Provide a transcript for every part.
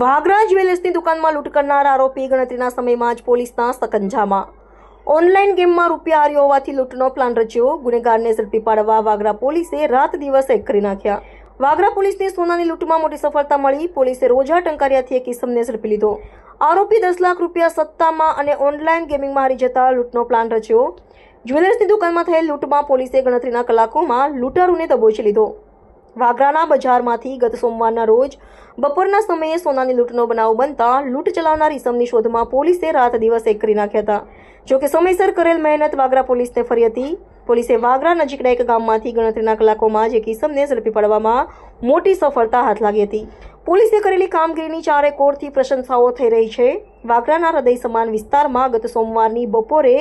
વાગરા જ્વેલર્સની દુકાનમાં લૂંટ કરનાર આરોપી ગણતરીના સમયમાં જ પોલીસના સકંજામાં. ઓનલાઈન ગેમમાં રૂપિયા હાર્યો હોવાથી લૂંટનો પ્લાન રચ્યો. ગુનેગારને ઝડપી પાડવા વાગરા પોલીસે રાત દિવસ એક કરી નાખ્યા. વાગરા પોલીસને સોનાની લૂંટમાં મોટી સફળતા મળી. પોલીસે રોજા ટંકારિયાથી એક ઇસમને ઝડપી લીધો. આરોપી દસ લાખ રૂપિયા સત્તામાં અને ઓનલાઈન ગેમિંગમાં હારી જતા લૂંટનો પ્લાન રચ્યો. જ્વેલર્સની દુકાનમાં થયેલ લૂંટમાં પોલીસે ગણતરીના કલાકોમાં લૂંટારોને દબોચી લીધો. વાગરાના બજારમાંથી ગત સોમવારના રોજ બપોરના સમયે સોનાની લૂંટનો બનાવ બનતા લૂંટ ચલાવનાર ઇસમની શોધમાં પોલીસે રાત દિવસ એક કરી નાખ્યા હતા. જોકે સમયસર કરેલ મહેનત વાગરા પોલીસને ફરી હતી. પોલીસે વાગરા નજીકના એક ગામમાંથી ગણતરીના કલાકોમાં જ એક ઇસમને ઝડપી પાડવામાં મોટી સફળતા હાથ લાગી હતી. પોલીસે કરેલી કામગીરીની ચારે કોરથી પ્રશંસાઓ થઈ રહી છે. વાગરાના હૃદય સમાન વિસ્તારમાં ગત સોમવારની બપોરે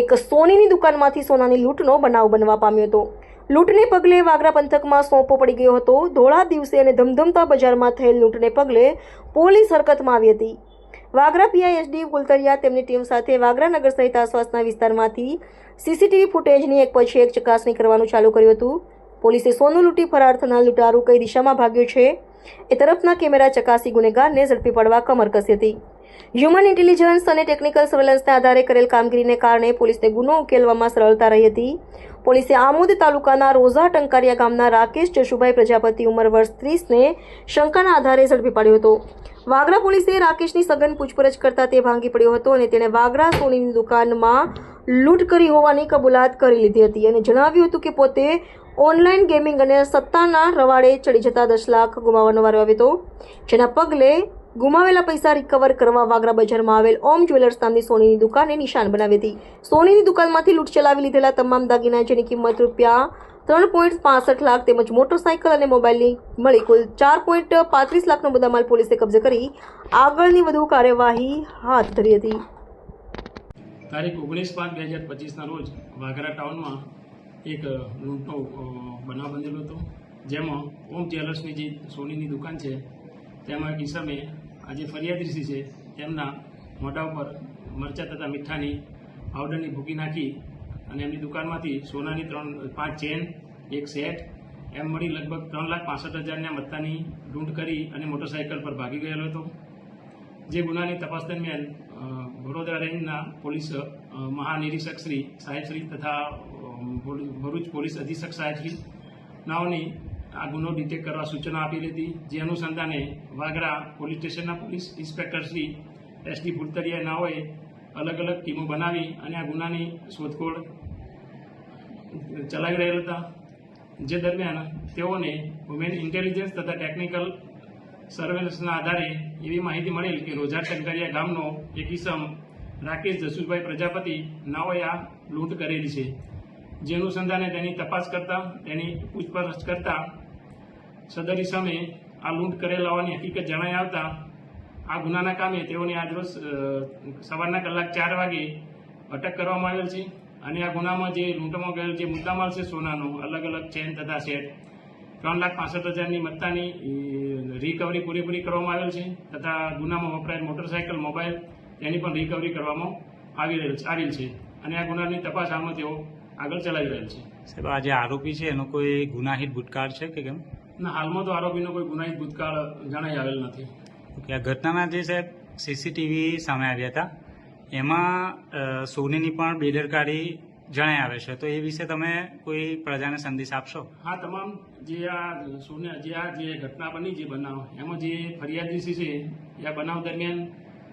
એક સોનીની દુકાનમાંથી સોનાની લૂંટનો બનાવ બનવા પામ્યો હતો. લૂંટને પગલે વાગરા પંથકમાં સોંપો પડી ગયો હતો. ધોળા દિવસે અને ધમધમતા બજારમાં થયેલ લૂંટને પગલે પોલીસ હરકતમાં આવી હતી. વાગરા પીઆઈએસડી ગુલતરિયા તેમની ટીમ સાથે વાગરા નગર સહિત આસપાસના વિસ્તારમાંથી સીસીટીવી ફૂટેજની એક પછી એક ચકાસણી કરવાનું ચાલુ કર્યું હતું. પોલીસે સોનું લૂંટી ફરાર થનાર લૂંટારૂ કઈ દિશામાં ભાગ્યું છે એ તરફના કેમેરા ચકાસી ગુનેગારને ઝડપી પડવા કમર કસી હતી. હ્યુમન ઇન્ટેલિજન્સ અને ટેકનિકલ સર્વેલન્સના આધારે કરેલ કામગીરીને કારણે પોલીસને ગુનો ઉકેલવામાં સરળતા રહી હતી. પોલીસે આમોદ તાલુકાના રોઝા ટંકારિયા ગામના રાકેશ જશુભાઈ પ્રજાપતિ ઉંમર વર્ષ ત્રીસને શંકાના આધારે ઝડપી પાડ્યો હતો. વાગરા પોલીસે રાકેશની સઘન પૂછપરછ કરતા તે ભાંગી પડ્યો હતો અને તેણે વાગરા સોનીની દુકાનમાં લૂંટ કરી હોવાની કબૂલાત કરી લીધી હતી અને જણાવ્યું હતું કે પોતે ઓનલાઈન ગેમિંગ અને સત્તાના રવાડે ચડી જતા દસ લાખ ગુમાવવાનો વારો આવ્યો હતો, જેના પગલે ગુમાવેલા પૈસા રિકવર કરવા વાગરા બજારમાં આવેલ ઓમ જ્વેલર્સ નામની સોનીની દુકાને નિશાન બનાવી હતી. સોનીની દુકાનમાંથી લૂંટ ચલાવી લીધેલા તમામ દાગીના જેની કિંમત રૂપિયા ત્રણ પોઈન્ટ પાસઠ લાખ તેમજ મોટરસાયકલ અને મોબાઈલની મળી કુલ ચાર પોઈન્ટ પાંત્રીસ લાખનો મુદ્દામાલ પોલીસે કબજે કરી આગળની વધુ કાર્યવાહી હાથ ધરી હતી. તારીખ ઓગણીસ પાંચ બે હજાર પચીસના રોજ વાઘરા ટાઉનમાં એક લૂંટનો બનાવ બનેલો હતો. જેમાં ઓમ જ્વેલર્સની જે સોનીની દુકાન છે, તેમાં એક આજે ફરિયાદીસી છે. તેમના મોઢા ઉપર મરચાં તથા મીઠાની પાવડરની ભૂકી નાખી અને એમની દુકાનમાંથી સોનાની ત્રણ, પાંચ ચેન, એક સેટ, એમ મળી લગભગ ત્રણ લાખ પાસઠ હજારના મત્તાની લૂંટ કરી અને મોટરસાયકલ પર ભાગી ગયેલો હતો. જે ગુનાની તપાસ દરમિયાન વડોદરા રેન્જના પોલીસ મહાનિરીક્ષક શ્રી સાહેબશ્રી તથા ભરૂચ પોલીસ અધિક્ષક સાહેબ શ્રી નાઓની આ ગુનો ડિટેક્ટ કરવા સૂચના આપેલી હતી જે અનુસંધાને વાગરા પોલીસ સ્ટેશનના police inspector Shri S Bhultariya નાઓએ અલગ અલગ ટીમો બનાવી અને આ ગુનાની શોધખોળ ચલાવી રહેલ હતા. જે દરમિયાન તેઓને વુમેન ઇન્ટેલિજન્સ તથા ટેકનિકલ સર્વેલન્સના આધારે એવી માહિતી મળેલ કે રોજા ટંકારિયા ગામનો એક ઇસમ રાકેશ જસુભાઈ પ્રજાપતિ નાઓએ આ લૂંટ કરેલી છે. જે અનુસંધાને તેની તપાસ કરતા, તેની પૂછપરછ કરતા સદર સામે આ લૂંટ કરેલ હોવાની હકીકત જણાઈ આવતા આ ગુનાના કામે તેઓને આજરોજ સવારના કલાક ચાર વાગે અટક કરવામાં આવેલ છે અને આ ગુનામાં જે લૂંટમાં ગયેલ જે મુદ્દામાલ છે સોનાનો અલગ અલગ ચેન તથા સેટ ત્રણ લાખ પાસઠ હજારની મત્તાની રિકવરી પૂરેપૂરી કરવામાં આવેલ છે તથા ગુનામાં વપરાયેલ મોટરસાયકલ, મોબાઈલ તેની પણ રિકવરી કરવામાં આવી રહેલ, આવેલ છે અને આ ગુનાની તપાસ હાલમાં તેઓ આગળ ચલાવી રહેલ છે. સાહેબ, આ જે આરોપી છે, એનો કોઈ ગુનાહિત ભૂતકાળ છે કે કેમ? ના હાલમાં તો આરોપીનો કોઈ ગુનાહિત ભૂતકાળ જણાઈ આવેલ નથી. ઓકે આ ઘટનાના જે સાહેબ સીસીટીવી સામે આવ્યા હતા. એમાં સોનીની પણ બેદરકારી જણાઈ આવે છે. તો એ વિશે તમે કોઈ પ્રજાને સંદેશ આપશો? હા તમામ જે આ સોને જે આ જે ઘટના બની જે બનાવ એમાં જે ફરિયાદી છે એ બનાવ દરમિયાન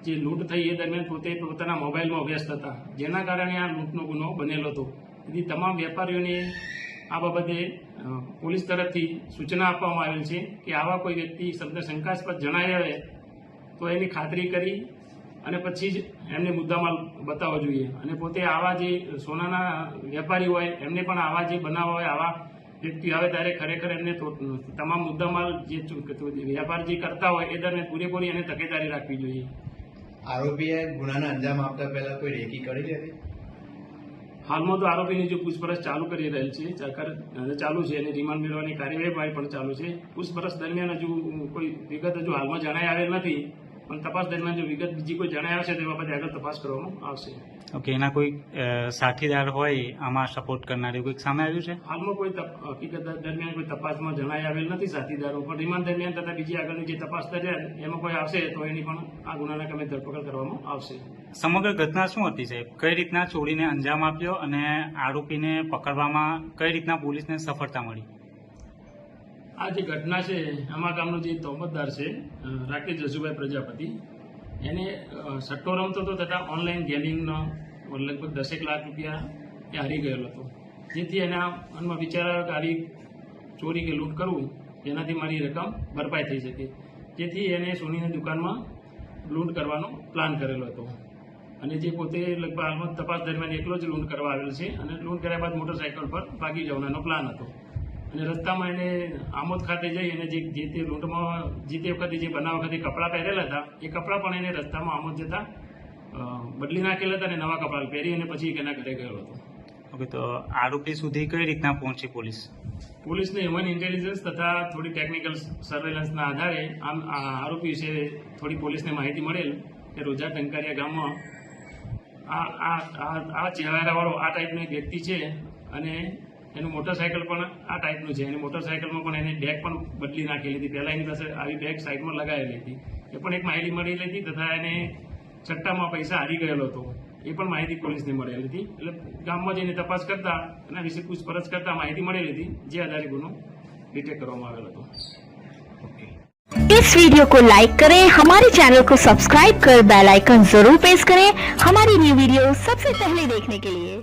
જે લૂંટ થઈ એ દરમિયાન પોતે પોતાના મોબાઈલમાં વ્યસ્ત હતા. જેના કારણે આ લૂંટનો ગુનો બનેલો હતો. તેથી તમામ વેપારીઓને આ બાબતે પોલીસ તરફથી સૂચના આપવામાં આવેલ છે કે આવા કોઈ વ્યક્તિ શબ્દ શંકાસ્પદ જણાઈ આવે તો એની ખાતરી કરી અને પછી જ એમને મુદ્દામાલ બતાવવો જોઈએ. અને પોતે આવા જે સોનાના વેપારી હોય, એમને પણ આવા જે બનાવ હોય, આવા વ્યક્તિ આવે ત્યારે ખરેખર એમને તમામ મુદ્દામાલ જે વેપાર જે કરતા હોય એ દરને પૂરેપૂરી એને તકેદારી રાખવી જોઈએ. આરોપીએ ગુનાના અંજામ આપતા પહેલા કોઈ રેકી કરી હતી હાલમાં તો આરોપીની જે પૂછપરછ ચાલુ કરી રહેલ છે ચાલુ છે અને રિમાન્ડ મેળવવાની કાર્યવાહી પણ ચાલુ છે. પૂછપરછ દરમિયાન હજુ કોઈ વિગત હજુ હાલમાં જણાઈ આવેલ નથી. પણ તપાસ દરમિયાન જો વિગત બીજી કોઈ જણાય આવશે તો એ બાબતે આગળ તપાસ કરવામાં આવશે. ઓકે એના કોઈ સાથીદાર હોય આમાં સપોર્ટ કરનાર કોઈક સામે આવ્યું છે? હાલમાં કોઈ હકીકત દરમિયાન કોઈ તપાસમાં જણાઈ આવેલ નથી સાથીદારો પણ રિમાન્ડ દરમિયાન તથા બીજી આગળની જે તપાસ દરમિયાન એમાં કોઈ આવશે તો એની પણ આ ગુનાના કામે ધરપકડ કરવામાં આવશે. સમગ્ર ઘટના શું હતી સાહેબ? કઈ રીતના ચોરીને અંજામ આપ્યો અને આરોપીને પકડવામાં કઈ રીતના પોલીસને સફળતા મળી? આ જે ઘટના છે, આમાં ગામનો જે તોમતદાર છે રાકેશ જસુભાઈ પ્રજાપતિ, એને સટ્ટો રમતો હતો તથા ઓનલાઈન ગેમિંગનો લગભગ દસેક લાખ રૂપિયા એ હારી ગયેલો હતો. જેથી એના મનમાં વિચાર આવ્યો કે આરી ચોરી કે લૂંટ કરવું જેનાથી મારી રકમ ભરપાઈ થઈ શકે. જેથી એને સોનીની દુકાનમાં લૂંટ કરવાનો પ્લાન કરેલો હતો. અને જે પોતે લગભગ હાલમાં તપાસ દરમિયાન એકલો જ લૂંટ કરવા આવેલ છે અને લૂંટ કર્યા બાદ મોટરસાઇકલ પર ભાગી જવાનો પ્લાન હતો. અને રસ્તામાં એને આમોદ ખાતે જઈ અને જે જે તે લૂંટમાં જે તે વખતે જે બનાવ વખતે કપડાં પહેરેલા હતા એ કપડાં પણ એને રસ્તામાં આમોદ જતા બદલી નાખેલા હતા અને નવા કપડાં પહેરી અને પછી એના ઘરે ગયો હતો. ઓકે તો આરોપી સુધી કઈ રીતના પહોંચી પોલીસ? પોલીસને હ્યુમન ઇન્ટેલિજન્સ તથા થોડી ટેકનિકલ સર્વેલન્સના આધારે આમ આ આરોપી વિશે થોડી પોલીસને માહિતી મળેલ કે રોજા ટંકારિયા ગામમાં આ આ આ- આ ચહેરાવાળો આ ટાઈપનો એક વ્યક્તિ છે અને એનું મોટરસાયકલ પણ આ ટાઈપનું છે અને મોટરસાયકલમાં પણ એને બેગ પણ બદલી નાખેલી હતી પહેલાં એની પાસે આવી બેગ સાઈડમાં લગાવેલી હતી એ પણ એક માહિતી મળેલી હતી તથા એને સટ્ટામાં પૈસા હારી ગયેલો હતો એ પણ માહિતી પોલીસને મળેલી હતી એટલે ગામમાં જઈને તપાસ કરતા એના વિશે પૂછપરછ કરતા માહિતી મળેલી હતી જે આધારે ગુનો ડિટેક્ટ કરવામાં આવેલો હતો इस वीडियो को लाइक करें हमारे चैनल को सब्सक्राइब कर बेल आइकन जरूर प्रेस करें हमारी न्यू वीडियो सबसे पहले देखने के लिए